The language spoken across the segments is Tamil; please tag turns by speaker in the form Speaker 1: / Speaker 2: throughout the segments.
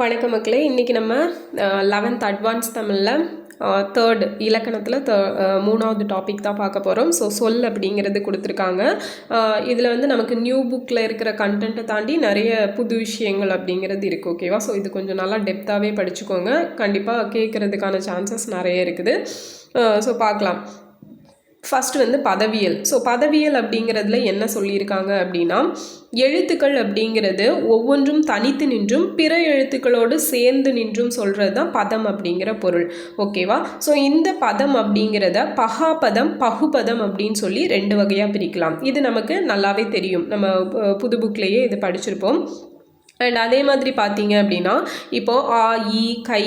Speaker 1: வணக்க மக்களே. இன்றைக்கி நம்ம லெவன்த் அட்வான்ஸ் தமிழில் தேர்ட் இலக்கணத்தில் த மூணாவது டாபிக் தான் பார்க்க போகிறோம் ஸோ சொல் அப்படிங்கிறது கொடுத்துருக்காங்க. இதில் வந்து நமக்கு நியூ புக்கில் இருக்கிற கண்டென்ட்டை தாண்டி நிறைய புது விஷயங்கள் அப்படிங்கிறது இருக்குது ஓகேவா ஸோ இது கொஞ்சம் நல்லா டெப்த்தாகவே படிச்சுக்கோங்க. கண்டிப்பாக கேட்குறதுக்கான சான்சஸ் நிறைய இருக்குது. ஸோ பார்க்கலாம். ஃபஸ்ட்டு வந்து பதவியல். ஸோ பதவியல் அப்படிங்கிறதுல என்ன சொல்லியிருக்காங்க அப்படின்னா எழுத்துக்கள் அப்படிங்கிறது ஒவ்வொன்றும் தனித்து நின்றும் பிற எழுத்துக்களோடு சேர்ந்து நின்றும் சொல்கிறது தான் பதம் அப்படிங்கிற பொருள். ஓகேவா ஸோ இந்த பதம் அப்படிங்கிறத பகாபதம் பகுபதம் அப்படின்னு சொல்லி ரெண்டு வகையாக பிரிக்கலாம். இது நமக்கு நல்லாவே தெரியும். நம்ம புது புக்லேயே இது படிச்சிருப்போம். அண்ட் அதே மாதிரி பார்த்தீங்க அப்படின்னா இப்போது ஆ இ கை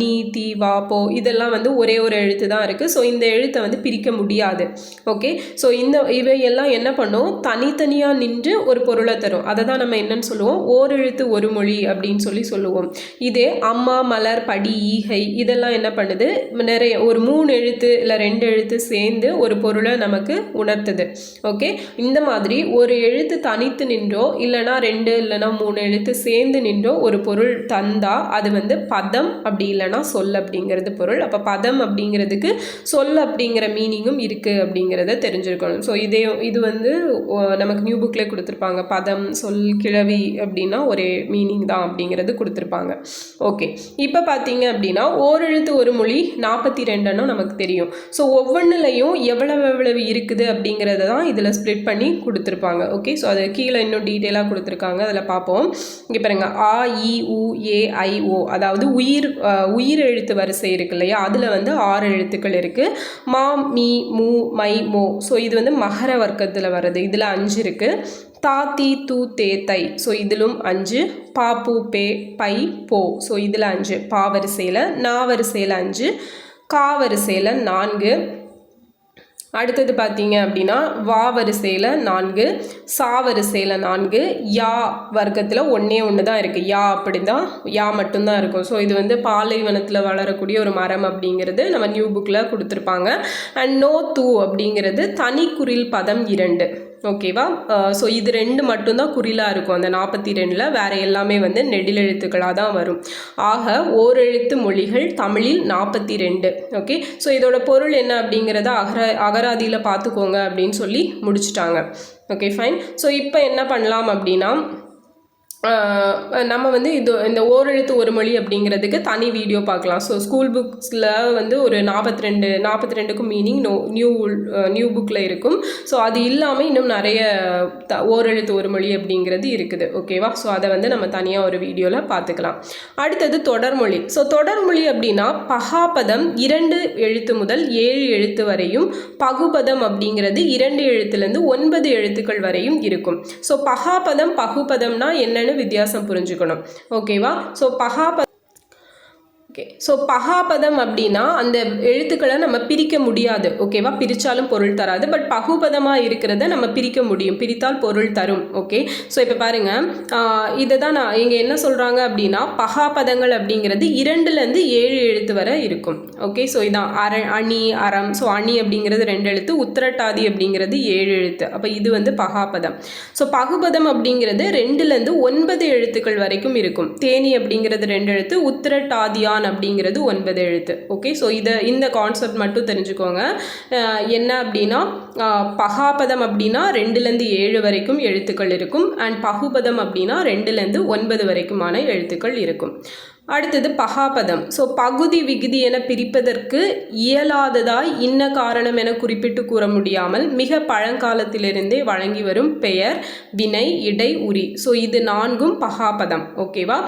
Speaker 1: நீ தி வா போ இதெல்லாம் வந்து ஒரே ஒரு எழுத்து தான் இருக்குது ஸோ இந்த எழுத்தை வந்து பிரிக்க முடியாது. ஓகே ஸோ இந்த இவையெல்லாம் என்ன பண்ணும்? தனித்தனியாக நின்று ஒரு பொருளை தரும். அதை தான் நம்ம என்னன்னு சொல்லுவோம்? ஓரெழுத்து ஒரு மொழி அப்படின்னு சொல்லி சொல்லுவோம். இதே அம்மா மலர் படி ஈகை இதெல்லாம் என்ன பண்ணுது? நிறைய ஒரு மூணு எழுத்து இல்லை ரெண்டு எழுத்து சேர்ந்து ஒரு பொருளை நமக்கு உணர்த்துது. ஓகே இந்த மாதிரி ஒரு எழுத்து தனித்து நின்றோ இல்லைனா ரெண்டு இல்லைனா மூணு எழுத்து சேர்ந்து நின்றோ ஒரு பொருள் தந்தா அது வந்து பதம் அப்படி இல்லைன்னா சொல் அப்படிங்கிறது பொருள். அப்போ பதம் அப்படிங்கிறதுக்கு சொல் அப்படிங்கிற மீனிங்கும் இருக்குது அப்படிங்கிறத தெரிஞ்சிருக்கணும். ஸோ இதே இது வந்து நமக்கு நியூ புக்கில் கொடுத்துருப்பாங்க. பதம் சொல் கிழவி அப்படின்னா ஒரே மீனிங் தான் அப்படிங்கிறது கொடுத்துருப்பாங்க. ஓகே இப்போ பார்த்தீங்க அப்படின்னா ஓரெழுத்து ஒரு மொழி நாற்பத்தி ரெண்டுன்னு நமக்கு தெரியும். ஸோ ஒவ்வொன்றுலையும் எவ்வளவு எவ்வளவு இருக்குது அப்படிங்கிறத தான் இதில் ஸ்ப்ளிட் பண்ணி கொடுத்துருப்பாங்க. ஓகே ஸோ அது கீழே இன்னும் டீட்டெயிலாக கொடுத்துருக்காங்க. அதில் பார்ப்போம் இங்கே பாருங்க ஆ இ உ ஏ ஐ ஓ அதாவது உயிர் உயிர் எழுத்து வரிசை இருக்கு இல்லையா? அதில் வந்து ஆறு எழுத்துக்கள் இருக்குது மா மீ மூ மை மோ. ஸோ இது வந்து மகர வர்க்கத்தில் வருது இதில் அஞ்சு இருக்குது தா தி தூ தே தை. ஸோ இதிலும் அஞ்சு. பா பூ பே பை போ. ஸோ இதில் அஞ்சு. பா வரிசையில் நா வரிசையில் அஞ்சு. கா வரிசையில் நான்கு. அடுத்தது பார்த்தீங்க அப்படின்னா வா வரிசையில் நான்கு சா வரிசையில் நான்கு யா வர்க்கத்தில் ஒன்றே ஒன்று தான் இருக்குது யா அப்படி தான் யா மட்டும்தான் இருக்கும். ஸோ இது வந்து பாலைவனத்தில் வளரக்கூடிய ஒரு மரம் அப்படிங்கிறது நம்ம நியூ புக்கில் கொடுத்துருப்பாங்க. அண்ட் நோ தூ அப்படிங்கிறது தனி குரில் பதம் இரண்டு. ஓகேவா ஸோ uh, இது ரெண்டு மட்டும்தான் குறிலாக இருக்கும். அந்த நாற்பத்தி ரெண்டில் வேறு எல்லாமே வந்து நெடிலெழுத்துக்களாக தான் வரும். ஆக ஓரெழுத்து மொழிகள் தமிழில் நாற்பத்தி ரெண்டு ஓகே ஸோ இதோட பொருள் என்ன அப்படிங்கிறத அகர அகராதியில் பார்த்துக்கோங்க அப்படின்னு சொல்லி முடிச்சுட்டாங்க. ஓகே ஃபைன் ஸோ இப்போ என்ன பண்ணலாம் அப்படின்னா நம்ம வந்து இது இந்த ஓரெழுத்து ஒரு மொழி அப்படிங்கிறதுக்கு தனி வீடியோ பார்க்கலாம். ஸோ ஸ்கூல் புக்ஸில் வந்து ஒரு நாற்பத்தி ரெண்டு நாற்பத்தி ரெண்டுக்கும் மீனிங் நோ நியூ நியூ புக்கில் இருக்கும். ஸோ அது இல்லாமல் இன்னும் நிறைய த ஓரெழுத்து ஒரு மொழி அப்படிங்கிறது இருக்குது. ஓகேவா ஸோ அதை வந்து நம்ம தனியாக ஒரு வீடியோவில் பார்த்துக்கலாம். அடுத்தது தொடர்மொழி ஸோ தொடர்மொழி அப்படின்னா பகாபதம் இரண்டு எழுத்து முதல் ஏழு எழுத்து வரையும் பகுபதம் அப்படிங்கிறது இரண்டு எழுத்துலேருந்து ஒன்பது எழுத்துக்கள் வரையும் இருக்கும். ஸோ பகாபதம் பகுபதம்னா என்னென்னு வித்தியாசம் புரிஞ்சுக்கணும். ஓகேவா ஸோ பகா ஓகே ஸோ பகாபதம் அப்படின்னா அந்த எழுத்துக்களை நம்ம பிரிக்க முடியாது. ஓகேவா பிரித்தாலும் பொருள் தராது. பட் பகுபதமாக இருக்கிறத நம்ம பிரிக்க முடியும். பிரித்தால் பொருள் தரும். ஓகே ஸோ இப்போ பாருங்கள் இதை தான் நான் இங்கே என்ன சொல்கிறாங்க அப்படின்னா பகாபதங்கள் அப்படிங்கிறது இரண்டுலேருந்து ஏழு எழுத்து வரை இருக்கும். ஓகே ஸோ இதான். அர அணி அறம். ஸோ அணி அப்படிங்கிறது ரெண்டு எழுத்து. உத்திரட்டாதி அப்படிங்கிறது ஏழு எழுத்து. அப்போ இது வந்து பகாபதம் ஸோ பகுபதம் அப்படிங்கிறது ரெண்டுலேருந்து ஒன்பது எழுத்துக்கள் வரைக்கும் இருக்கும். தேனி அப்படிங்கிறது ரெண்டு எழுத்து. உத்திரட்டாதியான் அப்படிங்கிறது ஒன்பது எழுத்து. ஓகே ஸோ இதை இந்த கான்செப்ட் மட்டும் தெரிஞ்சுக்கோங்க. என்ன அப்படின்னா பகாபதம் அப்படின்னா ரெண்டுலேருந்து ஏழு வரைக்கும் எழுத்துக்கள் இருக்கும். அண்ட் பகுபதம் அப்படின்னா ரெண்டுலேருந்து ஒன்பது வரைக்குமான எழுத்துக்கள் இருக்கும். அடுத்தது பகாபதம். ஸோ பகுதி விகுதி என பிரிப்பதற்கு இயலாததாய் இன்ன காரணம் என குறிப்பிட்டு கூற முடியாமல் மிக பழங்காலத்திலிருந்தே வழங்கி வரும் பெயர் வினை இடை உரி. ஸோ இது நான்கும் பகாபதம். ஓகேவா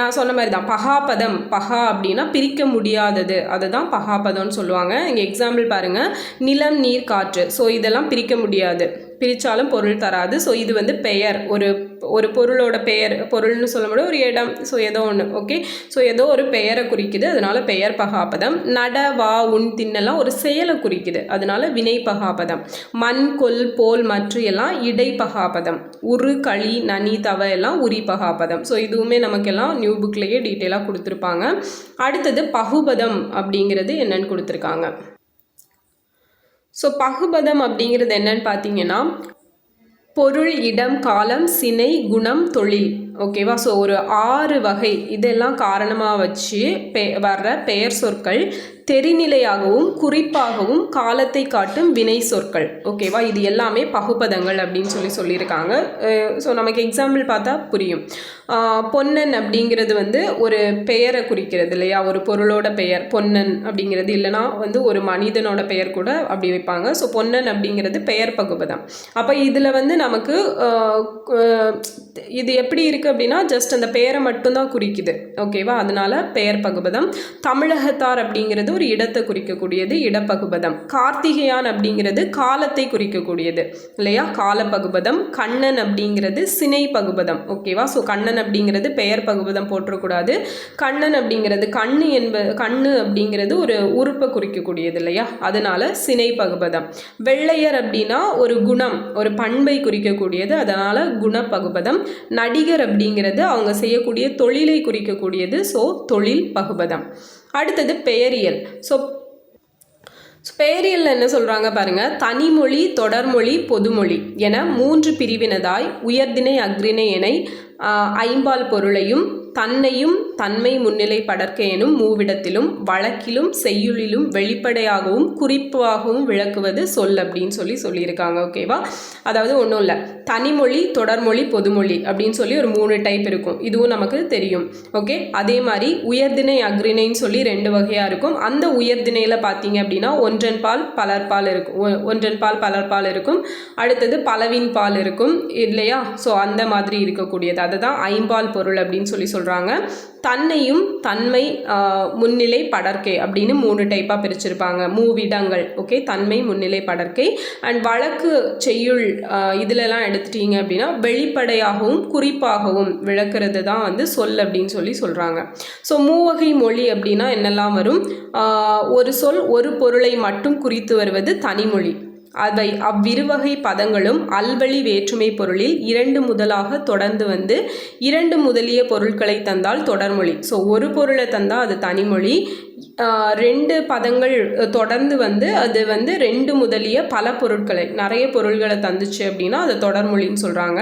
Speaker 1: நான் சொன்ன மாதிரி தான் பகாபதம் பகா அப்படின்னா பிரிக்க முடியாதது. அதுதான் பகாபதம்னு சொல்லுவாங்க. இங்கே எக்ஸாம்பிள் பாருங்கள் நிலம் நீர் காற்று. ஸோ இதெல்லாம் பிரிக்க முடியாது. பிரித்தாலும் பொருள் தராது. ஸோ இது வந்து பெயர். ஒரு ஒரு பொருளோட பெயர் பொருள்னு சொல்ல முடியாது ஒரு இடம். ஸோ ஏதோ ஒன்று ஓகே ஸோ ஏதோ ஒரு பெயரை குறிக்குது. அதனால பெயர் பகாபதம். நட வா உன் தின்னெல்லாம் ஒரு செயலை குறிக்குது. அதனால வினை பகாபதம். மண் கொல் போல் மற்ற எல்லாம் இடை பகாபதம். உரு களி நனி தவ எல்லாம் உரி பகாபதம். ஸோ இதுவுமே நமக்கெல்லாம் நியூ புக்லேயே டீட்டெயிலாக கொடுத்துருப்பாங்க. அடுத்தது பகுபதம் அப்படிங்கிறது என்னன்னு கொடுத்துருக்காங்க. ஸோ பகுபதம் அப்படிங்கிறது என்னன்னு பார்த்தீங்கன்னா பொருள் இடம் காலம் சினை குணம் தொழில். ஓகேவா ஸோ ஒரு ஆறு வகை. இதெல்லாம் காரணமாக வச்சு பெ வர்ற பெயர் சொற்கள் தெரிநிலையாகவும் குறிப்பாகவும் காலத்தை காட்டும் வினை சொற்கள். ஓகேவா இது எல்லாமே பகுப்பதங்கள் அப்படின்னு சொல்லி சொல்லியிருக்காங்க. ஸோ நமக்கு எக்ஸாம்பிள் பார்த்தா புரியும். பொன்னன் அப்படிங்கிறது வந்து ஒரு பெயரை குறிக்கிறது இல்லையா? ஒரு பொருளோட பெயர் பொன்னன் அப்படிங்கிறது இல்லைனா வந்து ஒரு மனிதனோட பெயர் கூட அப்படி வைப்பாங்க. ஸோ பொன்னன் அப்படிங்கிறது பெயர் பகுபதம். அப்போ இதில் வந்து நமக்கு இது எப்படி இருக்குது அப்படின்னா ஜஸ்ட் அந்த பெயரை மட்டும்தான் குறிக்குது. ஓகேவா அதனால பெயர் பகுபதம். தமிழகத்தார் அப்படிங்கிறது ஒரு இடத்தை குறிக்கக்கூடியது இடப்பகுபதம். கார்த்திகையான் அப்படிங்கிறது காலத்தை குறிக்கக்கூடியது இல்லையா? காலப்பகுபதம். கண்ணன் அப்படிங்கிறது சினை பகுபதம் ஓகேவா ஸோ கண்ணன் அப்படிங்கிறது பெயர் பகுபதம் போற்றக்கூடாது. கண்ணன் அப்படிங்கிறது கண்ணு என்ப கண்ணு அப்படிங்கிறது ஒரு உறுப்பை குறிக்கக்கூடியது இல்லையா? அதனால சினை பகுபதம். வெள்ளையர் அப்படின்னா ஒரு குணம் ஒரு பண்பை குறிக்கக்கூடியது அதனால குணப்பகுபதம். நடிகர் அப்படிங்கிறது அவங்க செய்யக்கூடிய தொழிலை குறிக்கக்கூடியது ஸோ தொழில் பகுபதம். அடுத்தது பெயரியல் ஸோ பேரியலில் என்ன சொல்கிறாங்க பாருங்கள் தனிமொழி தொடர்மொழி பொதுமொழி என மூன்று பிரிவினதாய் உயர்திணை அக்ரிணை என ஐம்பால் பொருளையும் தன்னையும் தன்மை முன்னிலை படர்க்க எனும் மூவிடத்திலும் வழக்கிலும் செய்யுளிலும் வெளிப்படையாகவும் குறிப்பாகவும் விளக்குவது சொல் அப்படின்னு சொல்லி சொல்லியிருக்காங்க ஓகேவா? அதாவது ஒன்றும் இல்லை. தனிமொழி தொடர்மொழி பொதுமொழி அப்படின்னு சொல்லி ஒரு மூணு டைப் இருக்கும். இதுவும் நமக்கு தெரியும் ஓகே? அதே மாதிரி உயர்திணை அக்ரிணைன்னு சொல்லி ரெண்டு வகையாக இருக்கும். அந்த உயர்திணையில் பார்த்தீங்க அப்படின்னா ஒன்றன் பால் பலர்பால் இருக்கும். ஒ- ஒன்றன் பால் பலர்பால் இருக்கும். அடுத்தது பலவின் பால் இருக்கும் இல்லையா? ஸோ அந்த மாதிரி இருக்கக்கூடியது. அதை தான் ஐம்பால் பொருள் அப்படின்னு சொல்லி சொல்கிறாங்க தன்னையும் தன்மை முன்னிலை படர்க்கை அப்படின்னு மூணு டைப்பாக பிரிச்சிருப்பாங்க. மூவிடங்கள் ஓகே தன்மை முன்னிலை படர்க்கை அண்ட் வழக்கு செய்யுள் ஆஹ், எடுத்துட்டீங்க அப்படின்னா வெளிப்படையாகவும் குறிப்பாகவும் விளக்குறது தான் வந்து சொல் அப்படின்னு சொல்லி சொல்கிறாங்க ஸோ மூவகை மொழி அப்படின்னா என்னெல்லாம் வரும்? ஒரு சொல் ஒரு பொருளை மட்டும் குறித்து வருவது தனிமொழி. அவை அவ்விருவகை பதங்களும் அல்வழி வேற்றுமை பொருளில் இரண்டு முதலாக தொடர்ந்து வந்து இரண்டு முதலிய பொருட்களை தந்தால் தொடர்மொழி. ஸோ ஒரு பொருளை தந்தால் அது தனிமொழி. ரெண்டு பதங்கள் தொடர்ந்து வந்து அது வந்து ரெண்டு முதலிய பல பொருட்களை நிறைய பொருள்களை தந்துச்சு அப்படின்னா அது தொடர்மொழின்னு சொல்கிறாங்க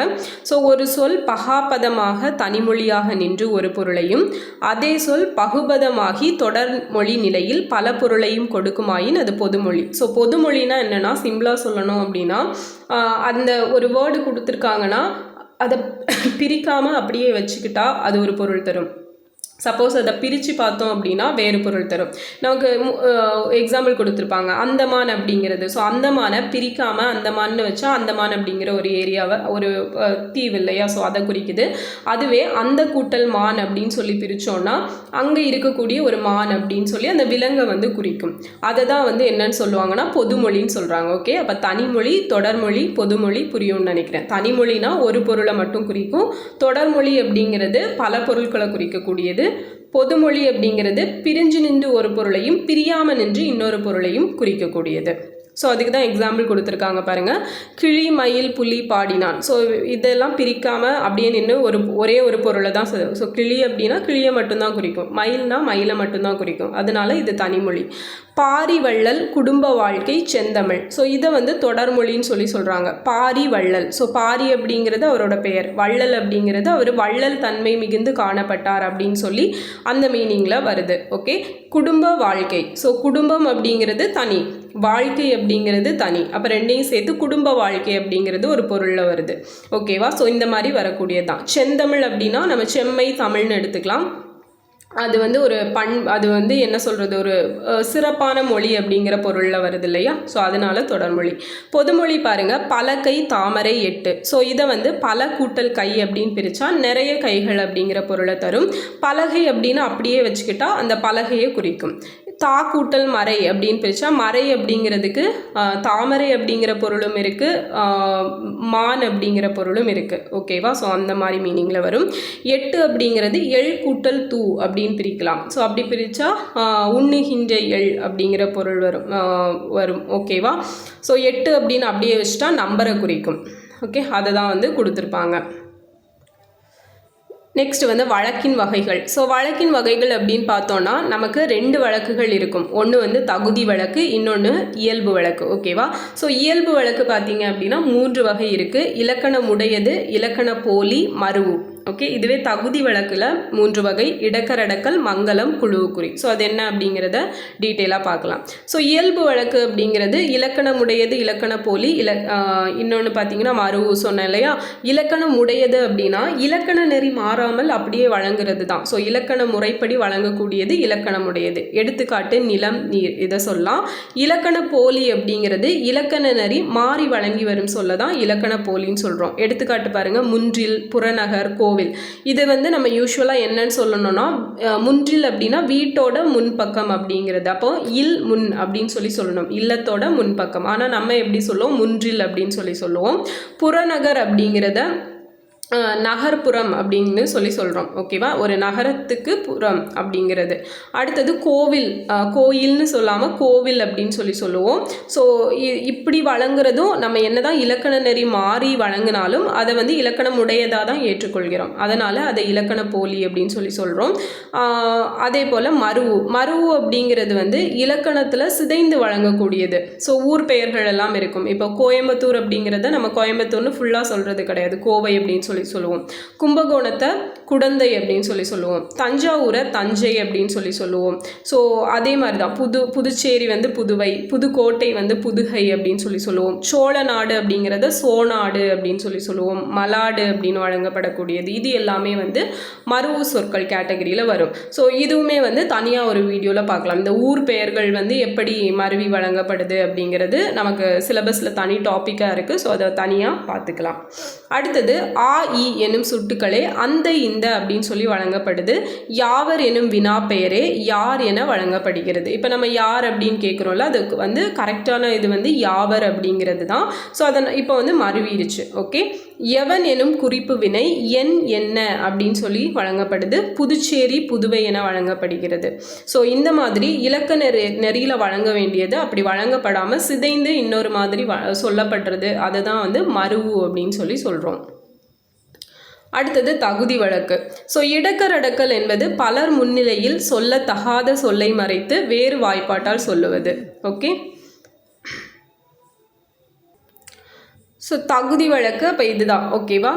Speaker 1: ஸோ ஒரு சொல் பகாபதமாக தனிமொழியாக நின்று ஒரு பொருளையும் அதே சொல் பகுபதமாகி தொடர்மொழி நிலையில் பல பொருளையும் கொடுக்குமாயின் அது பொதுமொழி. ஸோ பொதுமொழினா என்னென்னா சிம்பிளாக சொல்லணும் அப்படின்னா அந்த ஒரு வேர்டு கொடுத்துருக்காங்கன்னா அதை பிரிக்காமல் அப்படியே வச்சுக்கிட்டா அது ஒரு பொருள் தரும். சப்போஸ் அதை பிரித்து பார்த்தோம் அப்படின்னா வேறு பொருள் தரும். நமக்கு எக்ஸாம்பிள் கொடுத்துருப்பாங்க. அந்தமான் அப்படிங்கிறது. ஸோ அந்தமானை பிரிக்காமல் அந்தமான்னு வச்சா அந்தமான் அப்படிங்கிற ஒரு ஏரியாவை ஒரு தீவு இல்லையா? ஸோ அதை குறிக்குது. அதுவே அந்த கூட்டல் மான் அப்படின்னு சொல்லி பிரித்தோன்னா அங்கே இருக்கக்கூடிய ஒரு மான் அப்படின்னு சொல்லி அந்த விலங்கை வந்து குறிக்கும். அதை தான் வந்து என்னன்னு சொல்லுவாங்கன்னா பொதுமொழின்னு சொல்கிறாங்க ஓகே அப்போ தனிமொழி தொடர்மொழி பொதுமொழி புரியும்னு நினைக்கிறேன். தனிமொழினா ஒரு பொருளை மட்டும் குறிக்கும். தொடர்மொழி அப்படிங்கிறது பல பொருட்களை குறிக்கக்கூடியது. பொதுமொழி அப்படிங்கிறது பிரிஞ்சு நின்று ஒரு பொருளையும் பிரியாமல் நின்று இன்னொரு பொருளையும் குறிக்கக்கூடியது. ஸோ அதுக்கு தான் எக்ஸாம்பிள் கொடுத்துருக்காங்க பாருங்கள் கிளி மயில் புலி பாடினான் ஸோ இதெல்லாம் பிரிக்காமல் அப்படியே நின்று ஒரு ஒரே ஒரு பொருளை தான் ஸோ கிளி அப்படின்னா கிளியை மட்டும்தான் குறிக்கும். மயில்னா மயிலை மட்டும்தான் குறிக்கும். அதனால இது தனிமொழி. பாரி வள்ளல் குடும்ப வாழ்க்கை செந்தமிழ். ஸோ இதை வந்து தொடர்மொழின்னு சொல்லி சொல்கிறாங்க பாரி வள்ளல் ஸோ பாரி அப்படிங்கிறது அவரோட பெயர். வள்ளல் அப்படிங்கிறது அவர் வள்ளல் தன்மை மிகுந்து காணப்பட்டார் அப்படின்னு சொல்லி அந்த மீனிங்கில் வருது. ஓகே குடும்ப வாழ்க்கை. ஸோ குடும்பம் அப்படிங்கிறது தனி. வாழ்க்கை அப்படிங்கிறது தனி. அப்போ ரெண்டையும் சேர்த்து குடும்ப வாழ்க்கை அப்படிங்கிறது ஒரு பொருளில் வருது. ஓகேவா ஸோ இந்த மாதிரி வரக்கூடியது தான் செந்தமிழ் அப்படின்னா நம்ம செம்மை தமிழ்னு எடுத்துக்கலாம். அது வந்து ஒரு பண் அது வந்து என்ன சொல்கிறது ஒரு சிறப்பான மொழி அப்படிங்கிற பொருளில் வருது இல்லையா? ஸோ அதனால் தொடர்மொழி. பொதுமொழி பாருங்கள் பலகை தாமரை எட்டு. ஸோ இதை வந்து பல கூட்டல் கை அப்படின்னு பிரித்தா நிறைய கைகள் அப்படிங்கிற பொருளை தரும். பலகை அப்படின்னு அப்படியே வச்சுக்கிட்டா அந்த பலகையை குறிக்கும். தா கூட்டல் மறை அப்படின்னு பிரித்தா மறை அப்படிங்கிறதுக்கு தாமரை அப்படிங்கிற பொருளும் இருக்குது மான் அப்படிங்கிற பொருளும் இருக்குது ஓகேவா ஸோ அந்த மாதிரி மீனிங்கில் வரும். எட்டு அப்படிங்கிறது எள் கூட்டல் தூ அப்படின்னு பிரிக்கலாம். ஸோ அப்படி பிரித்தா உண்ணுகின்ற எள் அப்படிங்கிற பொருள் வரும் வரும். ஓகேவா ஸோ எட்டு அப்படின்னு அப்படியே வச்சுட்டா நம்பரை குறிக்கும். ஓகே அதை தான் வந்து கொடுத்துருப்பாங்க. நெக்ஸ்ட் வந்து வழக்கின் வகைகள். ஸோ வழக்கின் வகைகள் அப்படின்னு பார்த்தோன்னா நமக்கு ரெண்டு வழக்குகள் இருக்கும். ஒன்று வந்து தகுதி வழக்கு இன்னொன்று இயல்பு வழக்கு. ஓகேவா ஸோ இயல்பு வழக்கு பார்த்தீங்க அப்படின்னா மூன்று வகை இருக்குது இலக்கணம் உடையது இலக்கண போலி மறுவு. ஓகே இதுவே தகுதி வழக்கில் மூன்று வகை இடக்கரடக்கல் மங்கலம் குழுவுக்குறி. ஸோ அது என்ன அப்படிங்கிறத டீட்டெயிலாக பார்க்கலாம். ஸோ இயல்பு வழக்கு அப்படிங்கிறது இலக்கணம் உடையது இலக்கண போலி இல இன்னொன்று பார்த்தீங்கன்னா மறு சொன்னேன் இல்லையா? இலக்கணம் உடையது அப்படின்னா இலக்கண நெறி மாறாமல் அப்படியே வழங்குறது தான். ஸோ இலக்கண முறைப்படி வழங்கக்கூடியது இலக்கணம் உடையது. எடுத்துக்காட்டு நிலம் நீர் இதை சொல்லலாம். இலக்கண போலி அப்படிங்கிறது இலக்கண நெறி மாறி வழங்கி வரும் சொல்ல தான் இலக்கண போலின்னு சொல்கிறோம் எடுத்துக்காட்டு பாருங்கள் முன்றில் புறநகர் கோ கோவில். இது வந்து நம்ம யூஸ்வலாக என்னன்னு சொல்லணும்னா முன்றில் அப்படின்னா வீட்டோட முன்பக்கம் அப்படிங்கிறது. அப்போ இல் முன் அப்படின்னு சொல்லி சொல்லணும். இல்லத்தோட முன்பக்கம். ஆனால் நம்ம எப்படி சொல்லுவோம்? முன்றில் அப்படின்னு சொல்லி சொல்லுவோம். புறநகர் அப்படிங்கிறத நகர்ப்புறம் அப்படின்னு சொல்லி சொல்கிறோம் ஓகேவா? ஒரு நகரத்துக்கு புறம் அப்படிங்கிறது. அடுத்தது கோவில் கோயில்னு சொல்லாமல் கோவில் அப்படின்னு சொல்லி சொல்லுவோம். ஸோ இப்படி வழங்குறதும் நம்ம என்னதான் இலக்கண நெறி மாறி வழங்கினாலும் அதை வந்து இலக்கணம் உடையதாக தான் ஏற்றுக்கொள்கிறோம். அதனால் அதை இலக்கண போலி அப்படின்னு சொல்லி சொல்கிறோம் அதே போல் மருவு. மருவு அப்படிங்கிறது வந்து இலக்கணத்தில் சிதைந்து வழங்கக்கூடியது. ஸோ ஊர் பெயர்கள் எல்லாம் இருக்கும். இப்போ கோயம்புத்தூர் அப்படிங்கிறத நம்ம கோயம்புத்தூர்னு ஃபுல்லாக சொல்கிறது கிடையாது. கோவை அப்படின்னு சொல்லி சொல்லுவோம். கும்பகோணத்தை குடந்தை அப்படின்னு சொல்லி சொல்லுவோம். தஞ்சாவூரை தஞ்சை அப்படின்னு சொல்லி சொல்லுவோம். ஸோ அதே மாதிரி தான் புது புதுச்சேரி வந்து புதுவை புதுக்கோட்டை வந்து புதுகை அப்படின்னு சொல்லி சொல்லுவோம். சோழ நாடு அப்படிங்கிறத சோநாடு அப்படின்னு சொல்லி சொல்லுவோம். மலாடு அப்படின்னு வழங்கப்படக்கூடியது. இது எல்லாமே வந்து மருவு சொற்கள் கேட்டகரியில் வரும். ஸோ இதுவுமே வந்து தனியாக ஒரு வீடியோவில் பார்க்கலாம். இந்த ஊர் பெயர்கள் வந்து எப்படி மருவி வழங்கப்படுது அப்படிங்கிறது நமக்கு சிலபஸில் தனி டாப்பிக்காக இருக்குது ஸோ அதை தனியாக பார்த்துக்கலாம். அடுத்தது ஆ இ எனும் சுட்டுக்களே அந்த இந்த அப்படின்னு சொல்லி வழங்கப்படுது. யாவர் எனும் வினா பெயரே யார் என வழங்கப்படுகிறது. இப்போ நம்ம யார் அப்படின்னு கேட்குறோம்ல அதுக்கு வந்து கரெக்டான இது வந்து யாவர் அப்படிங்கிறது தான். ஸோ அதை இப்போ வந்து மருவிருச்சு ஓகே? எவன் எனும் குறிப்பு வினை என் என்ன அப்படின்னு சொல்லி வழங்கப்படுது. புதுச்சேரி புதுவை என வழங்கப்படுகிறது. ஸோ இந்த மாதிரி இலக்க நெறி நெறியில் வழங்க வேண்டியது அப்படி வழங்கப்படாமல் சிதைந்து இன்னொரு மாதிரி வ சொல்லப்படுறது அதை தான் வந்து மருவு அப்படின்னு சொல்லி சொல்கிறோம் அடுத்தது தகுதி வழக்கு. ஸோ இடக்கரடக்கல் என்பது பலர் முன்னிலையில் சொல்லத்தகாத சொல்லை மறைத்து வேறு வாய்ப்பாட்டால் சொல்லுவது. ஓகே? ஸோ தகுதி வழக்கு அப்போ இதுதான். ஓகேவா?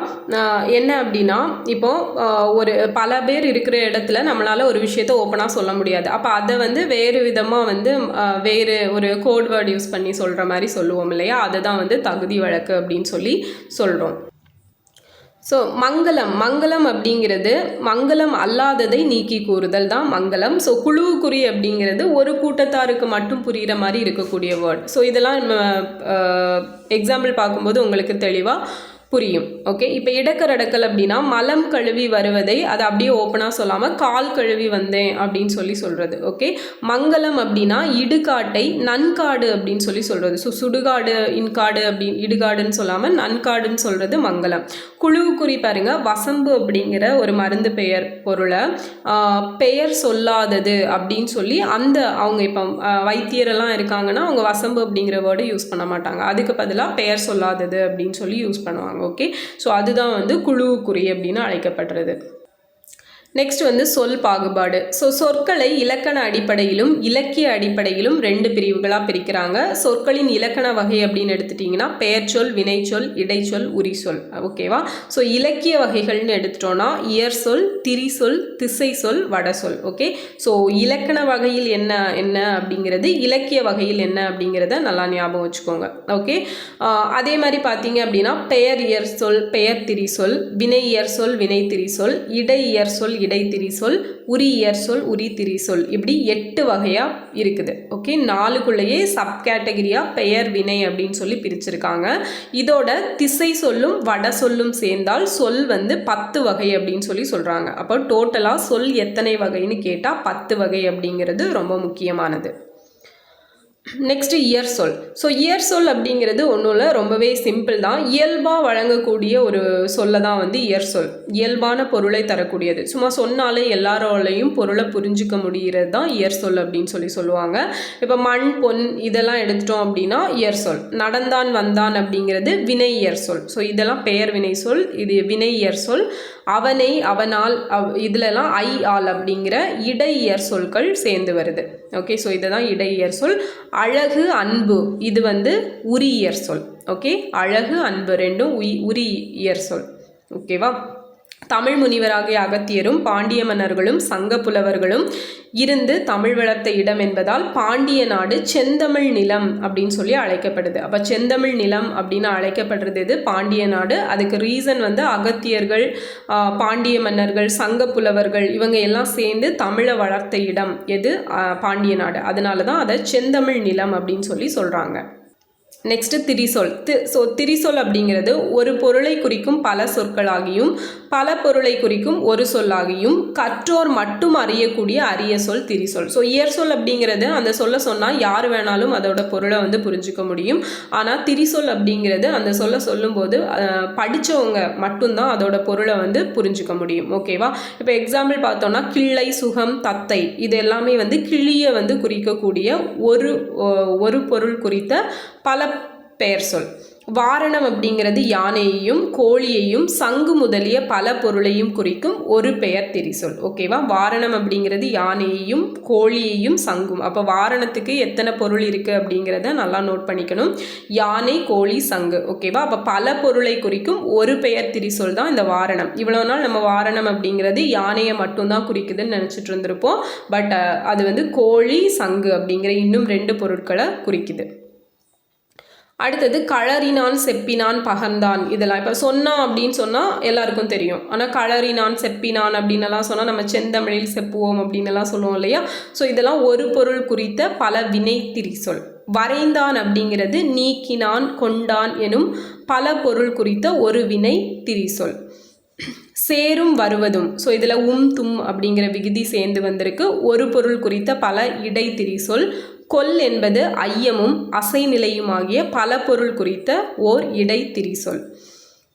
Speaker 1: என்ன அப்படின்னா இப்போது ஒரு பல பேர் இருக்கிற இடத்துல நம்மளால் ஒரு விஷயத்த ஓப்பனாக சொல்ல முடியாது. அப்போ அதை வந்து வேறு விதமாக வந்து வேறு ஒரு கோட் வேர்டு யூஸ் பண்ணி சொல்கிற மாதிரி சொல்லுவோம் இல்லையா? அதை தான் வந்து தகுதி வழக்கு அப்படின்னு சொல்லி சொல்கிறோம் ஸோ மங்களம் மங்களம் அப்படிங்கிறது மங்களம் அல்லாததை நீக்கி கூறுதல் தான் மங்களம். ஸோ குழுவுக்குறி அப்படிங்கிறது ஒரு கூட்டத்தாருக்கு மட்டும் புரிகிற மாதிரி இருக்கக்கூடிய வேர்ட் ஸோ இதெல்லாம் நம்ம எக்ஸாம்பிள் பார்க்கும்போது உங்களுக்கு தெளிவாக புரியும். ஓகே இப்போ இடக்கரடக்கல் அப்படின்னா மலம் கழுவி வருவதை அதை அப்படியே ஓப்பனாக சொல்லாமல் கால் கழுவி வந்தேன் அப்படின்னு சொல்லி சொல்கிறது ஓகே மங்களம் அப்படின்னா இடுகாட்டை நன்காடு அப்படின்னு சொல்லி சொல்கிறது ஸோ சுடுகாடு இன்காடு அப்படின்னு இடுகாடுன்னு சொல்லாமல் நன்காடுன்னு சொல்கிறது மங்களம். குழு குறி பாருங்க வசம்பு அப்படிங்கிற ஒரு மருந்து பெயர் பொருளை பெயர் சொல்லாதது அப்படின்னு சொல்லி அந்த அவங்க இப்போ வைத்தியரெல்லாம் இருக்காங்கன்னா அவங்க வசம்பு அப்படிங்கிற வேர்டு யூஸ் பண்ண மாட்டாங்க. அதுக்கு பதிலாக பெயர் சொல்லாதது அப்படின்னு சொல்லி யூஸ் பண்ணுவாங்க. ஓகே? ஸோ அதுதான் வந்து குழுவுக்குறி அப்படின்னு அழைக்கப்படுறது. நெக்ஸ்ட் வந்து சொல் பாகுபாடு. ஸோ சொற்களை இலக்கண அடிப்படையிலும் இலக்கிய அடிப்படையிலும் ரெண்டு பிரிவுகளாக பிரிக்கிறாங்க. சொற்களின் இலக்கண வகை அப்படின்னு எடுத்துட்டிங்கன்னா பெயர்ச்சொல் வினைச்சொல் இடைச்சொல் உரிச்சொல் ஓகேவா ஸோ இலக்கிய வகைகள்னு எடுத்துட்டோன்னா இயர் சொல் திரிசொல் திசை சொல் வடசொல் ஓகே ஸோ இலக்கண வகையில் என்ன என்ன அப்படிங்கிறது இலக்கிய வகையில் என்ன அப்படிங்கிறத நல்லா ஞாபகம் வச்சுக்கோங்க. ஓகே அதே மாதிரி பார்த்தீங்க அப்படின்னா பெயர் இயர் சொல் பெயர் திரிசொல் வினை இயர் சொல் வினை திரிசொல் இடை இயர் சொல் இடைத்திரி சொல் உரியர் சொல் உரி திரிசொல் இப்படி எட்டு வகையாக இருக்குது. ஓகே நாலுக்குள்ளேயே சப் கேட்டகரியாக பெயர் வினை அப்படின்னு சொல்லி பிரிச்சிருக்காங்க. இதோட திசை சொல்லும் வட சொல்லும் சேர்ந்தால் சொல் வந்து பத்து வகை அப்படின்னு சொல்லி சொல்கிறாங்க அப்போ டோட்டலாக சொல் எத்தனை வகைன்னு கேட்டால் பத்து வகை அப்படிங்கிறது ரொம்ப முக்கியமானது. நெக்ஸ்ட்டு இயர் சொல். ஸோ இயர் சொல் அப்படிங்கிறது ஒன்றும் இல்லை ரொம்பவே சிம்பிள் தான். இயல்பாக வழங்கக்கூடிய ஒரு சொல்ல தான் வந்து இயர் சொல். இயல்பான பொருளை தரக்கூடியது. சும்மா சொன்னாலே எல்லாராலையும் பொருளை புரிஞ்சுக்க முடிகிறது தான் இயர் சொல் அப்படின்னு சொல்லி சொல்லுவாங்க. இப்போ மண் பொன் இதெல்லாம் எடுத்துட்டோம் அப்படின்னா இயர் சொல். நடந்தான் வந்தான் அப்படிங்கிறது வினை இயர் சொல். ஸோ இதெல்லாம் பெயர் வினை சொல். இது வினை இயர் சொல். அவனை அவனால் அவ் இதிலெல்லாம் ஐ ஆல் அப்படிங்கிற இடையியர் சொற்கள் சேர்ந்து வருது. ஓகே ஸோ இதுதான் இடையியர் சொல். அழகு அன்பு இது வந்து உரியர் சொல். ஓகே அழகு அன்பு ரெண்டும் உய் உரி சொல். ஓகேவா தமிழ் முனிவராகிய அகத்தியரும் பாண்டிய மன்னர்களும் சங்க புலவர்களும் இருந்து தமிழ் வளர்த்த இடம் என்பதால் பாண்டிய நாடு செந்தமிழ் நிலம் அப்படின்னு சொல்லி அழைக்கப்படுது. அப்போ செந்தமிழ் நிலம் அப்படின்னு அழைக்கப்படுறது இது பாண்டிய நாடு. அதுக்கு ரீசன் வந்து அகத்தியர்கள் பாண்டிய மன்னர்கள் சங்க புலவர்கள் இவங்க எல்லாம் சேர்ந்து தமிழை வளர்த்த இடம் எது? பாண்டிய நாடு. அதனால தான் அதை செந்தமிழ் நிலம் அப்படின்னு சொல்லி சொல்கிறாங்க நெக்ஸ்ட்டு திரிசொல். தி ஸோ திரிசொல் அப்படிங்கிறது ஒரு பொருளை குறிக்கும் பல சொற்களாகியும் பல பொருளை குறிக்கும் ஒரு சொல்லாகியும் கற்றோர் மட்டும் அறியக்கூடிய அரிய சொல் திரிசொல். ஸோ இயர் சொல் அப்படிங்கிறது அந்த சொல்ல சொன்னால் யார் வேணாலும் அதோட பொருளை வந்து புரிஞ்சுக்க முடியும். ஆனால் திரிசொல் அப்படிங்கிறது அந்த சொல்ல சொல்லும்போது படித்தவங்க படிச்சவங்க மட்டும்தான் அதோட பொருளை வந்து புரிஞ்சுக்க முடியும். ஓகேவா இப்போ எக்ஸாம்பிள் பார்த்தோம்னா கிள்ளை சுகம் தத்தை. இது எல்லாமே வந்து கிளியை வந்து குறிக்கக்கூடிய ஒரு ஒரு பொருள் குறித்த பல பெயர் சொல். வாரணம் அப்படிங்கிறது யானையையும் கோழியையும் சங்கு முதலிய பல பொருளையும் குறிக்கும் ஒரு பெயர் திரிசொல். ஓகேவா வாரணம் அப்படிங்கிறது யானையையும் கோழியையும் சங்கும். அப்போ வாரணத்துக்கு எத்தனை பொருள் இருக்குது அப்படிங்கிறத நல்லா நோட் பண்ணிக்கணும். யானை கோழி சங்கு. ஓகேவா அப்போ பல பொருளை குறிக்கும் ஒரு பெயர் திரிசொல் தான் இந்த வாரணம். இவ்வளோ நாள் நம்ம வாரணம் அப்படிங்கிறது யானையை மட்டும்தான் குறிக்குதுன்னு நினச்சிட்டு இருந்திருப்போம். பட் அது வந்து கோழி சங்கு அப்படிங்கிற இன்னும் ரெண்டு பொருட்களை குறிக்குது. அடுத்தது களறினான் செப்பினான் பகர்ந்தான். இதெல்லாம் இப்போ சொன்னான் அப்படின்னு சொன்னால் எல்லாருக்கும் தெரியும். ஆனால் களறினான் செப்பினான் அப்படின்னெல்லாம் சொன்னால் நம்ம செந்தமிழில் செப்புவோம் அப்படின்னெல்லாம் சொல்லுவோம் இல்லையா? ஸோ இதெல்லாம் ஒரு பொருள் குறித்த பல வினைத்திரி சொல் வரைந்தான் அப்படிங்கிறது நீக்கினான் கொண்டான் எனும் பல பொருள் குறித்த ஒரு வினை திரிசொல் சேரும் வருவதும். ஸோ இதில் உம் தும் அப்படிங்கிற விகுதி சேர்ந்து வந்திருக்கு. ஒரு பொருள் குறித்த பல இடைத்திரி சொல் கொல் என்பது ஐயமும் அசைநிலையுமாகிய பல பொருள் குறித்த ஓர் இடைத்திரி சொல்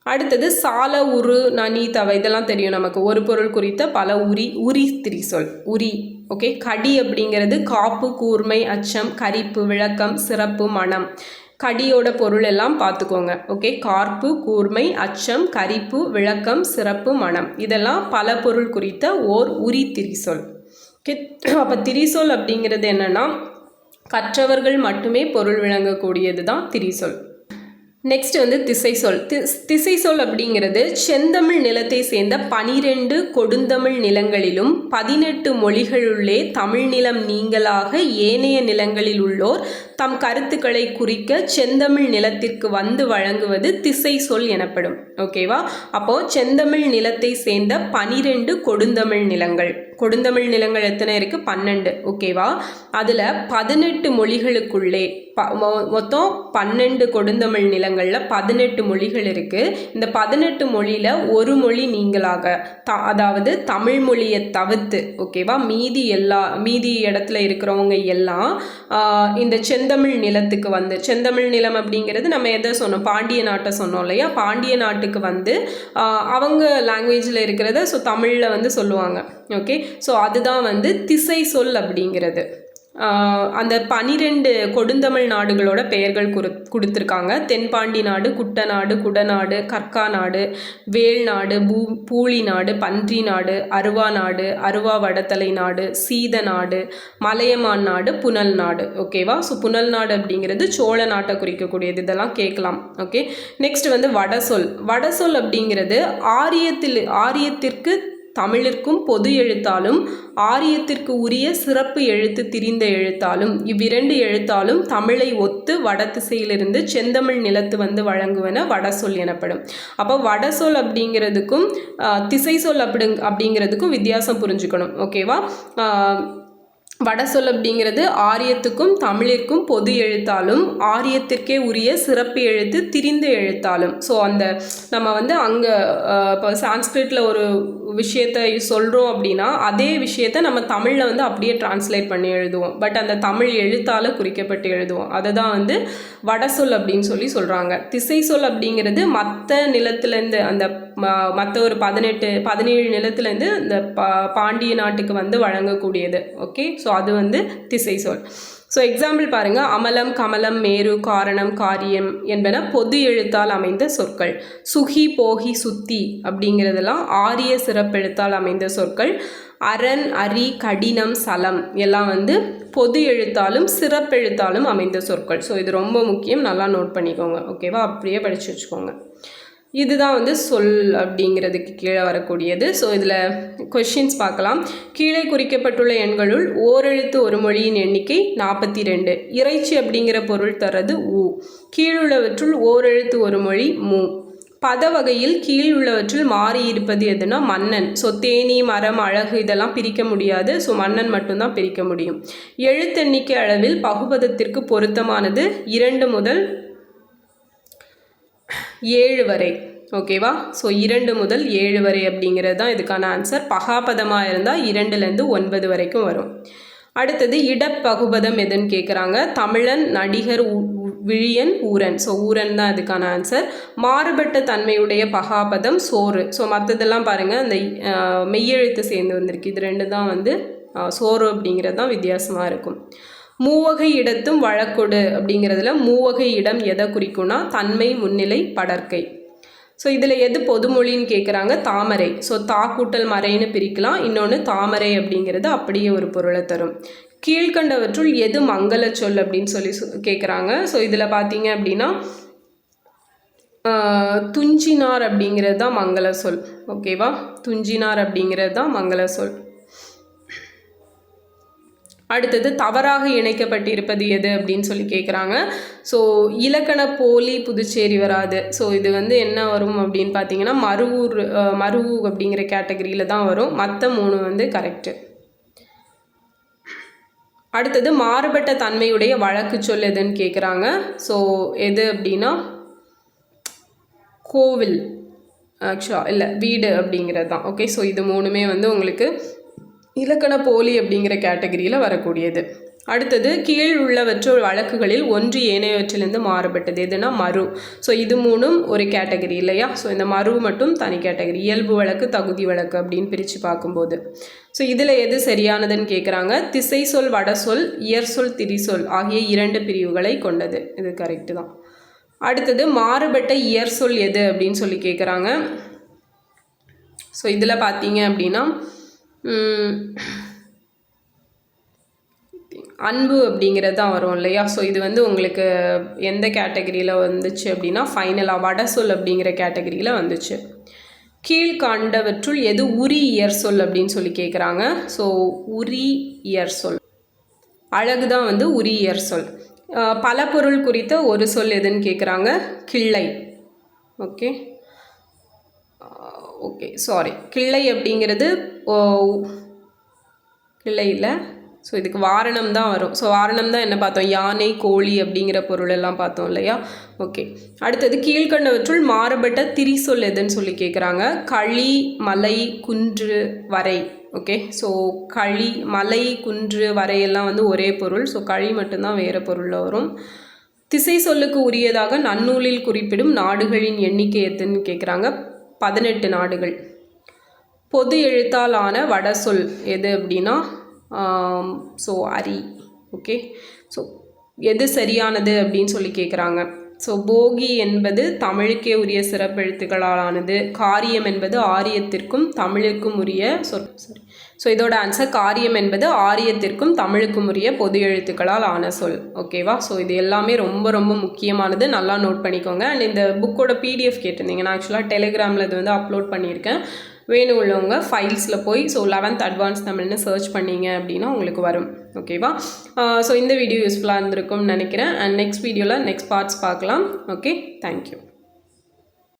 Speaker 1: அடுத்தது சால உரு நனி தவ இதெல்லாம் தெரியும் நமக்கு. ஒரு பொருள் குறித்த பல உரி உரி திரிசொல். உரி ஓகே கடி அப்படிங்கிறது காப்பு கூர்மை அச்சம் கரிப்பு விளக்கம் சிறப்பு மனம். கடியோட பொருள் எல்லாம் பார்த்துக்கோங்க ஓகே கார்ப்பு கூர்மை அச்சம் கரிப்பு விளக்கம் சிறப்பு மனம். இதெல்லாம் பல பொருள் குறித்த ஓர் உரி திரிசொல். ஓகே அப்போ திரிசொல் அப்படிங்கிறது என்னென்னா கற்றவர்கள் மட்டுமே பொருள் விளங்கக்கூடியது தான் திரிசொல். நெக்ஸ்ட் வந்து திசைசொல். தி திசைசொல் அப்படிங்கிறது செந்தமிழ் நிலத்தை சேர்ந்த பனிரெண்டு கொடுந்தமிழ் நிலங்களிலும் பதினெட்டு மொழிகளுள்ளே தமிழ் நிலம் நீங்களாக ஏனைய நிலங்களில் உள்ளோர் தம் கருத்துக்களை குறிக்க செந்தமிழ் நிலத்திற்கு வந்து வழங்குவது திசை சொல் எனப்படும். ஓகேவா அப்போ செந்தமிழ் நிலத்தை சேர்ந்த பனிரெண்டு கொடுந்தமிழ் நிலங்கள். கொடுந்தமிழ் நிலங்கள் எத்தனை இருக்கு? பன்னெண்டு. ஓகேவா அதில் பதினெட்டு மொழிகளுக்குள்ளே ப மொ- மொத்தம் பன்னெண்டு கொடுந்தமிழ் நிலங்களில் பதினெட்டு மொழிகள் இருக்குது இந்த பதினெட்டு மொழியில் ஒரு மொழி நீங்களாக த அதாவது தமிழ் மொழியை தவிர்த்து ஓகேவா மீதி எல்லா மீதி இடத்துல இருக்கிறவங்க எல்லாம் இந்த செந்த செந்தமிழ் நிலத்துக்கு வந்து செந்தமிழ் நிலம் அப்படிங்கிறது நம்ம எதை சொன்னோம்? பாண்டிய நாட்டை சொன்னோம் இல்லையா? பாண்டிய நாட்டுக்கு வந்து அவங்க லாங்குவேஜில் இருக்கிறத ஸோ தமிழில் வந்து சொல்லுவாங்க. ஓகே ஸோ அதுதான் வந்து திசை சொல் அப்படிங்கிறது. அந்த பனிரெண்டு கொடுந்தமிழ் நாடுகளோட பெயர்கள் குரு கொடுத்துருக்காங்க. தென்பாண்டி நாடு குட்டநாடு குடநாடு கற்கா நாடு வேல் நாடு பூ பூளி நாடு பன்றி நாடு அருவா நாடு அருவா வடத்தலை நாடு சீத நாடு மலையமான் நாடு புனல் நாடு. ஓகேவா ஸோ புனல் நாடு அப்படிங்கிறது சோழ நாட்டை குறிக்கக்கூடியது. இதெல்லாம் கேட்கலாம். ஓகே நெக்ஸ்ட் வந்து வடசொல். வடசொல் அப்படிங்கிறது ஆரியத்தில் ஆரியத்திற்கு தமிழிற்கும் பொது எழுத்தாலும் ஆரியத்திற்கு உரிய சிறப்பு எழுத்து திரிந்த எழுத்தாலும் இவ்விரண்டு எழுத்தாலும் தமிழை ஒத்து வடதிசையிலிருந்து செந்தமிழ் நிலத்து வந்து வழங்குவன வடசொல் எனப்படும். அப்போ வடசொல் அப்படிங்கிறதுக்கும் திசை சொல் அப்படி அப்படிங்கிறதுக்கும் வித்தியாசம் புரிஞ்சுக்கணும். ஓகேவா வடசொல் அப்படிங்கிறது ஆரியத்துக்கும் தமிழிற்கும் பொது எழுத்தாலும் ஆரியத்திற்கே உரிய சிறப்பு எழுத்து திரிந்த எழுத்தாலும். ஸோ அந்த நம்ம வந்து அங்கே இப்போ சான்ஸ்கிரிட்டில் ஒரு விஷயத்தை சொல்கிறோம் அப்படின்னா அதே விஷயத்த நம்ம தமிழில் வந்து அப்படியே டிரான்ஸ்லேட் பண்ணி எழுதுவோம். பட் அந்த தமிழ் எழுத்தால் குறிக்கப்பட்டு எழுதுவோம். அதை தான் வந்து வடசொல் அப்படின்னு சொல்லி சொல்கிறாங்க திசை சொல் அப்படிங்கிறது மற்ற நிலத்துலேருந்து அந்த மற்ற ஒரு பதினெட்டு பதினேழு நிலத்துலேருந்து இந்த பா பாண்டிய நாட்டுக்கு வந்து வழங்கக்கூடியது. ஓகே ஸோ அது வந்து திசை சொல். ஸோ எக்ஸாம்பிள் பாருங்கள் அமலம் கமலம் மேரு காரணம் காரியம் என்பன பொது எழுத்தால் அமைந்த சொற்கள். சுகி போகி சுத்தி அப்படிங்கிறதெல்லாம் ஆரிய சிறப்பெழுத்தால் அமைந்த சொற்கள். அரண் அரி கடினம் சலம் எல்லாம் வந்து பொது எழுத்தாலும் சிறப்பெழுத்தாலும் அமைந்த சொற்கள். ஸோ இது ரொம்ப முக்கியம். நல்லா நோட் பண்ணிக்கோங்க. ஓகேவா அப்படியே படித்து வச்சுக்கோங்க. இதுதான் வந்து சொல் அப்படிங்கிறதுக்கு கீழே வரக்கூடியது. ஸோ இதில் கொஷின்ஸ் பார்க்கலாம். கீழே குறிக்கப்பட்டுள்ள எண்களுள் ஓரெழுத்து ஒரு மொழியின் எண்ணிக்கை நாற்பத்தி ரெண்டு இறைச்சி அப்படிங்கிற பொருள் தர்றது ஊ. கீழுள்ளவற்றுள் ஓரெழுத்து ஒரு மொழி மூ. பத வகையில் கீழ் உள்ளவற்றில் மாறி இருப்பது எதுனா மன்னன். ஸோ தேனி மரம் அழகு இதெல்லாம் பிரிக்க முடியாது. ஸோ மன்னன் மட்டும்தான் பிரிக்க முடியும். எழுத்தெண்ணிக்கை அளவில் பகுபதத்திற்கு பொருத்தமானது இரண்டு முதல் ஏழு வரை. ஓகேவா ஸோ இரண்டு முதல் ஏழு வரை அப்படிங்கிறது தான் இதுக்கான ஆன்சர் பகாபதமாக இருந்தால் இரண்டுலேருந்து ஒன்பது வரைக்கும் வரும். அடுத்தது இடப்பகுபதம் எதுன்னு கேட்குறாங்க தமிழன் நடிகர் விழியன் ஊரன். ஸோ ஊரன் தான் இதுக்கான ஆன்சர் மாறுபட்ட தன்மையுடைய பகாபதம் சோறு. ஸோ மற்றதெல்லாம் பாருங்கள் அந்த மெய்யெழுத்து சேர்ந்து வந்திருக்கு. இது ரெண்டு தான் வந்து சோறு அப்படிங்கிறது தான் வித்தியாசமாக இருக்கும். மூவகை இடத்தும் வழக்கொடு அப்படிங்கிறதுல மூவகை இடம் எதை குறிக்கும்னா தன்மை முன்னிலை படற்கை. ஸோ இதில் எது பொதுமொழின்னு கேட்குறாங்க தாமரை. ஸோ தா கூட்டல் மறைன்னு பிரிக்கலாம். இன்னொன்று தாமரை அப்படிங்கிறது அப்படியே ஒரு பொருளை தரும். கீழ்கண்டவற்றுள் எது மங்கள சொல் அப்படின்னு சொல்லி கேட்குறாங்க ஸோ இதில் பார்த்தீங்க அப்படின்னா துஞ்சினார் அப்படிங்கிறது தான் மங்கள சொல். ஓகேவா துஞ்சினார் அப்படிங்கிறது தான் மங்கள சொல். அடுத்தது தவறாக இணைக்கப்பட்டிருப்பது எது அப்படின்னு சொல்லி கேட்குறாங்க ஸோ இலக்கண போலி புதுச்சேரி வராது. ஸோ இது வந்து என்ன வரும் அப்படின்னு பார்த்தீங்கன்னா மருவூர் மருவு அப்படிங்கிற கேட்டகரியில் தான் வரும். மற்ற மூணு வந்து கரெக்டு அடுத்தது மாறுபட்ட தன்மையுடைய வழக்கு சொல் எதுன்னு கேட்குறாங்க ஸோ எது அப்படின்னா கோவில் ஆக்சுவலாக இல்லை வீடு அப்படிங்கிறது தான். ஓகே ஸோ இது மூணுமே வந்து உங்களுக்கு இலக்கண போலி அப்படிங்கிற கேட்டகரியில் வரக்கூடியது. அடுத்தது கீழ் உள்ளவற்ற வழக்குகளில் ஒன்று ஏனையவற்றிலிருந்து மாறுபட்டது. எதுனா மறு. ஸோ இது மூணும் ஒரு கேட்டகரி இல்லையா? ஸோ இந்த மறு மட்டும் தனி கேட்டகரி. இயல்பு வழக்கு தகுதி வழக்கு அப்படின்னு பிரித்து பார்க்கும்போது. ஸோ இதில் எது சரியானதுன்னு கேட்குறாங்க திசை சொல் வட சொல் இயற் சொல் திரிசொல் ஆகிய இரண்டு பிரிவுகளை கொண்டது. இது கரெக்டு தான். அடுத்தது மாறுபட்ட இயற் சொல் எது அப்படின்னு சொல்லி கேட்குறாங்க ஸோ இதில் பார்த்தீங்க அப்படின்னா அன்பு அப்படிங்கிறது தான் வரும் இல்லையா? ஸோ இது வந்து உங்களுக்கு எந்த கேட்டகரியில் வந்துச்சு அப்படின்னா ஃபைனலாக வட சொல் அப்படிங்கிற கேட்டகரியில் வந்துச்சு. கீழ்காண்டவற்றுள் எது உரி இயர் சொல் அப்படின்னு சொல்லி கேட்குறாங்க ஸோ உரி இயர் சொல். அழகு தான் வந்து உரி இயர் சொல். பல பொருள் குறித்த ஒரு சொல் எதுன்னு கேட்குறாங்க கிள்ளை. ஓகே ஓகே சாரி கிள்ளை அப்படிங்கிறது கிள்ளை இல்லை. ஸோ இதுக்கு வாரணம் தான் வரும். ஸோ வாரணம் தான் என்ன பார்த்தோம்? யானை கோழி அப்படிங்கிற பொருள் எல்லாம் பார்த்தோம் இல்லையா? ஓகே அடுத்தது கீழ்கண்டவற்றுள் மாறுபட்ட திரிசொல் எதுன்னு சொல்லி கேட்குறாங்க. களி மலை குன்று வரை. ஓகே ஸோ களி மலை குன்று வரையெல்லாம் வந்து ஒரே பொருள். ஸோ களி மட்டும்தான் வேறு பொருளில் வரும். திசை சொல்லுக்கு உரியதாக நன்னூலில் குறிப்பிடும் நாடுகளின் எண்ணிக்கை எதுன்னு கேட்குறாங்க. பதினெட்டு நாடுகள். பொது எழுத்தாலான வடசொல் வட சொல் எது அப்படின்னா ஸோ அரி. ஓகே? ஸோ எது சரியானது அப்படின்னு சொல்லி கேட்குறாங்க ஸோ போகி என்பது தமிழுக்கே உரிய சிறப்பெழுத்துக்களாலானது. காரியம் என்பது ஆரியத்திற்கும் தமிழுக்கும் உரிய சொல் சாரி ஸோ இதோட ஆன்சர் காரியம் என்பது ஆரியத்திற்கும் தமிழுக்கும் உரிய பொது எழுத்துக்களால் ஆன சொல். ஓகேவா ஸோ இது எல்லாமே ரொம்ப ரொம்ப முக்கியமானது. நல்லா நோட் பண்ணிக்கோங்க. அண்ட் இந்த புக்கோட பிடிஎஃப் கேட்டிருந்தீங்க நான் ஆக்சுவலாக டெலிகிராமில் இது வந்து அப்லோட் பண்ணியிருக்கேன். வேணும் உள்ளவங்க ஃபைல்ஸில் போய் ஸோ லெவன்த் அட்வான்ஸ் தமிழ்னு சர்ச் பண்ணிங்க அப்படின்னா உங்களுக்கு வரும். ஓகேவா ஸோ இந்த வீடியோ யூஸ்ஃபுல்லாக இருந்திருக்கும்னு நினைக்கிறேன். அண்ட் நெக்ஸ்ட் வீடியோவில் நெக்ஸ்ட் பார்ட்ஸ் பார்க்கலாம். Okay thank you